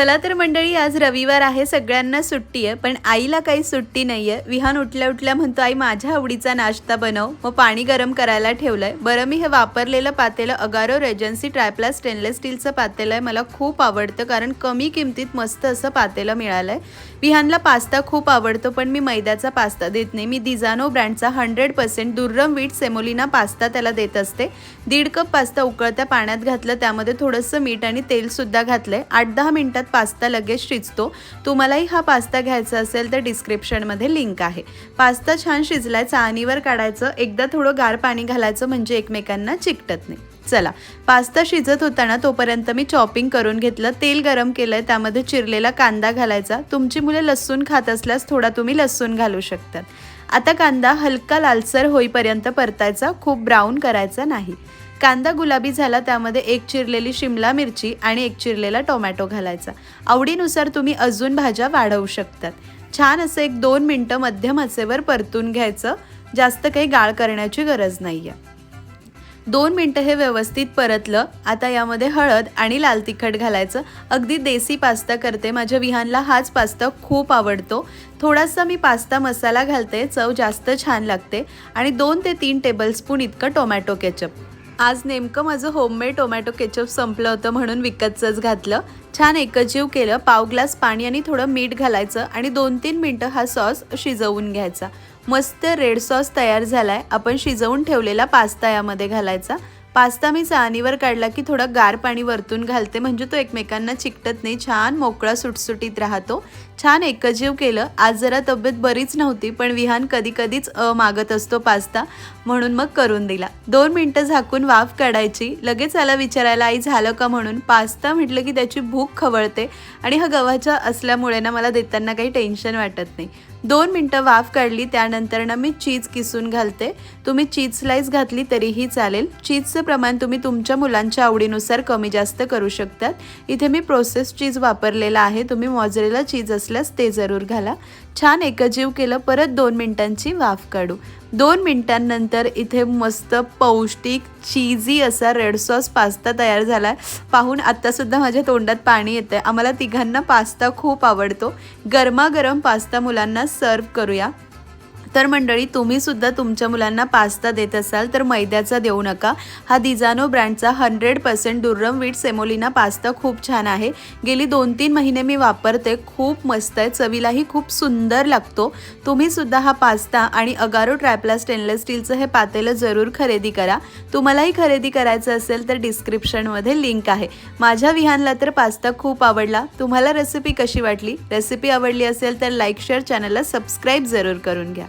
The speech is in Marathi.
चला तर मंडळी आज रविवार आहे सगळ्यांना सुट्टी आहे पण आईला काही सुट्टी नाही आहे विहान उठल्या उठल्या म्हणतो आई माझ्या आवडीचा नाश्ता बनव. मग पाणी गरम करायला ठेवलंय. बरं मी हे वापरलेलं पातेलं अगारो रेजन्सी ट्रायप्ला स्टेनलेस स्टीलचं पातेलं आहे. मला खूप आवडतं कारण कमी किमतीत मस्त असं पातेलं मिळालंय. विहानला पास्ता खूप आवडतो पण मी मैद्याचा पास्ता देत नाही. मी दिजानो ब्रँडचा hundred percent durum wheat semolina pasta त्याला देत असते. दीड कप पास्ता उकळत्या पाण्यात घातलं त्यामध्ये थोडंसं मीठ आणि तेलसुद्धा घातलंय. आठ दहा मिनिटात पास्ता लगेच शिजतो. तुम्हालाही हा पास्ता घ्यायचा असेल तर डिस्क्रिप्शनमध्ये लिंक आहे. पास्ता छान शिजलाय चाळणीवर काढायचं एकदा थोडं गार पाणी घालायचं म्हणजे एकमेकांना चिकटत नाही. चला पास्ता शिजत होताना तोपर्यंत मी चॉपिंग करून घेतलं तेल गरम केलंय त्यामध्ये चिरलेला कांदा घालायचा. तुमची मुले लसूण खात असल्यास थोडा तुम्ही लसूण घालू शकतात. आता कांदा हलका लालसर होईपर्यंत परतायचा खूप ब्राऊन करायचा नाही. कांदा गुलाबी झाला त्यामध्ये एक चिरलेली शिमला मिरची आणि एक चिरलेला टोमॅटो घालायचा. आवडीनुसार तुम्ही अजून भाज्या वाढवू शकतात. छान असं एक दोन मिनटं मध्यम आचेवर परतून घ्यायचं. जास्त काही गाळ करण्याची गरज नाही आहे दोन मिनटं हे व्यवस्थित परतलं. आता यामध्ये हळद आणि लाल तिखट घालायचं. अगदी देसी पास्ता करते. माझ्या विहानला हाच पास्ता खूप आवडतो. थोडासा मी पास्ता मसाला घालते. चव जास्त छान लागते. आणि दोन ते तीन टेबलस्पून इतकं टोमॅटो केचप. आज नेमकं माझं होममेड टोमॅटो केचप संपलं होतं म्हणून विकतचंच घातलं. छान एकजीव केलं पाव ग्लास पाणी आणि थोडं मीठ घालायचं आणि दोन तीन मिनटं हा सॉस शिजवून घ्यायचा. मस्त रेड सॉस तयार झाला आहे आपण शिजवून ठेवलेला पास्ता यामध्ये घालायचा. पास्ता मी चाळणीवर काढला की थोडं गार पाणी वरतून घालते म्हणजे तो एकमेकांना चिकटत नाही छान मोकळा सुटसुटीत राहतो. छान एकजीव केलं. आज जरा तब्येत बरीच नव्हती पण विहान कधी कधीच अ मागत असतो पास्ता म्हणून मग करून दिला. दोन मिनटं झाकून वाफ काढायची. लगेच आला विचारायला आई झालं का? म्हणून. पास्ता म्हटलं की त्याची भूक खवळते आणि हा गव्हाचा असल्यामुळे ना मला देताना काही टेन्शन वाटत नाही. दोन मिनटं वाफ काढली त्यानंतर ना मी चीज किसून घालते. तुम्ही चीज स्लाईस घातली तरीही चालेल. चीजचं प्रमाण तुम्ही तुमच्या मुलांच्या आवडीनुसार कमी जास्त करू शकतात. इथे मी प्रोसेस चीज वापरलेला आहे. तुम्ही मॉजरेला चीज असल्यास ते जरूर घाला. छान एकजीव केलं परत दोन मिनिटांची वाफ काढू. दोन मिनिटांनंतर इथे मस्त पौष्टिक चीजी असा रेड सॉस पास्ता तयार झाला. आहे पाहून आत्तासुद्धा माझ्या तोंडात पाणी येतं आहे आम्हाला तिघांना पास्ता खूप आवडतो. गरमागरम पास्ता मुलांना सर्व करूया. तर मंडळी तुम्ही सुद्धा तुमच्या मुलांना पास्ता देत असाल तर मैद्याचा देऊ नका. हा दिजानो ब्रँडचा hundred percent durum wheat semolina pasta खूप छान आहे. गेली दोन तीन महिने मी वापरते. खूप मस्त आहे. चवीलाही खूप सुंदर लागतो. तुम्ही सुद्धा हा पास्ता आणि अगारो ट्रॅपला स्टेनलेस स्टीलचं हे पातेलं जरूर खरेदी करा. तुम्हालाही खरेदी करायचं असेल तर डिस्क्रिप्शनमध्ये लिंक आहे. माझ्या विहानला तर पास्ता खूप आवडला. तुम्हाला रेसिपी कशी वाटली? रेसिपी आवडली असेल तर लाईक शेअर चॅनलला सबस्क्राईब जरूर करून घ्या.